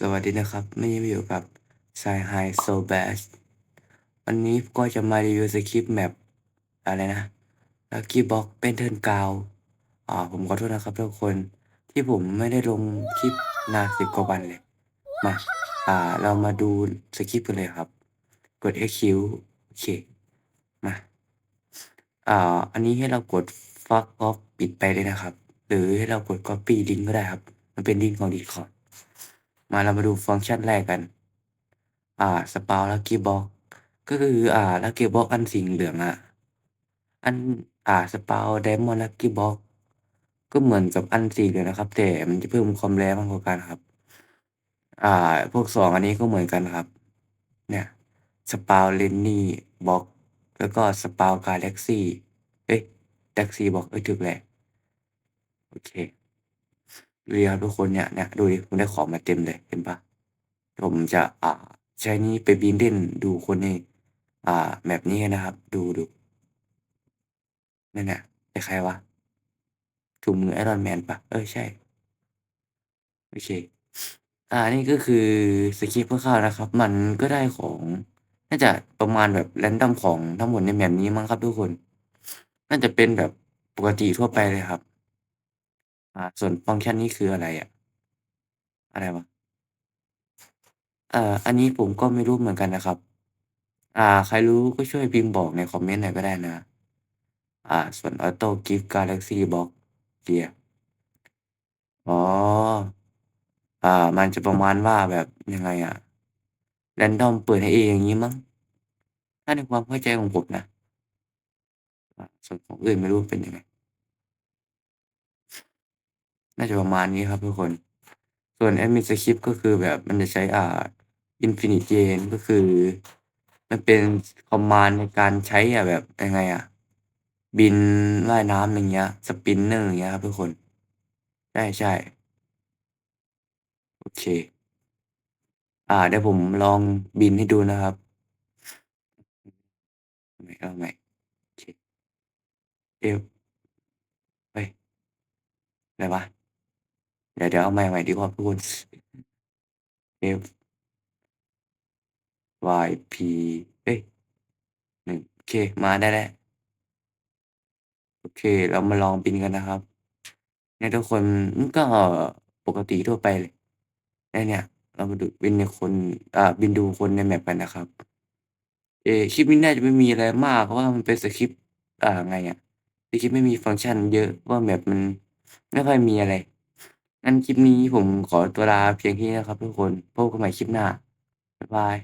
สวัสดีนะครับ ไม่ได้อยู่กับ s c i High So Bass วันนี้ก็จะมารีวิวสคริปต์แมปอะไรนะ Lucky Box เป็นเทิร์นกาวอ่าผมขอโทษนะครับทุกคนที่ผมไม่ได้ลงคลิปนานสิบกว่าวันเลย มา อ่า เรามาดูสคริปต์กันเลยครับ กด EQ โอเค มา อ่า อันนี้ให้เรากด fuck off ปิดไปเลยนะครับ หรือให้เรากด copy link ก็ได้ครับ มันเป็นลิงก์ของ Discord มาเรามาดูฟังก์ชันแรกกัน อ่าสปาวลักกี้บ็อกก็คืออ่าลักกี้บ็อกอันสีเหลืองอะอันอ่าสปาวไดมอนด์ลักกี้บ็อกก็เหมือนกับอันสีเหลืองนะครับ แต่มันจะเพิ่มความแรงมากกว่ากันครับ อ่า พวกสองอันนี้ก็เหมือนกันครับ เนี่ยสปาวเลนนี่บ็อกแล้วก็สปาวกาแล็กซี่เอ้ยแล็กซี่บ็อกเอ้ยถูกแหละโอเค ดูดิครับทุกคนเนี่ยเนี่ยดูดิผมได้ของมาเต็มเลยเห็นปะผมจะอ่าใช้นี้ไปบินเล่นดูคนในอ่าแมปนี้นะครับ ดูดูนั่นน่ะใครวะถุงมือไอรอนแมนปะเออใช่โอเค อ่า นี่ก็คือสคริปต์คร่าวๆนะครับ มันก็ได้ของ น่าจะประมาณแบบแรนดอมของทั้งหมดในแมปนี้มั้งครับทุกคน น่าจะเป็นแบบปกติทั่วไปเลยครับ อ่า ส่วนฟังก์ชันนี้คืออะไรอะ อะไรวะเอ่ออันนี้ผมก็ไม่รู้เหมือนกันนะครับ อ่า ใครรู้ก็ช่วยพิมพ์บอกในคอมเมนต์หน่อยก็ได้นะ อ่า ส่วน Auto Gift Galaxy Box เกียร์อ๋อ อ่า มันจะประมาณว่าแบบยังไงอะแรนดอมเปิดให้เองอย่างงี้มั้ง ถ้าในความเข้าใจของผมนะ อ่า ส่วนของอื่นไม่รู้เป็นยังไง น่าจะประมาณนี้ครับทุกคน ส่วน Admin Script ก็คือแบบมันจะใช้อ่า Infinite Chain ก็คือ มันเป็นคอมมานด์ในการใช้อะแบบยังไงอะ บินว่ายน้ำอย่างเงี้ย Spinner อย่างเงี้ยครับทุกคน ใช่ๆโอเค อ่าเดี๋ยวผมลองบินให้ดูนะครับเอาใหม่เอาใหม่โอเคเอวเฮ้ยอะไรวะ เดี๋ยวๆเอาใหม่ๆดีกว่าทุกคน F Y P เอ๊ย1โอเค มาได้แล้ว โอเค เรามาลองบินกันนะครับ เนี่ยทุกคนก็ปกติทั่วไปเลยแล้วเนี่ย เรามาดูบินในคน อ่า บินดูคนในแมปกันนะครับ เอคลิปนี้น่าจะไม่มีอะไรมากเพราะว่ามันเป็นสคริปต์อ่าไงอะสคริปต์ไม่มีฟังก์ชันเยอะเพราะว่าแมปมันไม่ค่อยมีอะไร งั้นคลิปนี้ผมขอตัวลาเพียงแค่นี้นะครับทุกคน พบกันใหม่คลิปหน้า บ๊ายบาย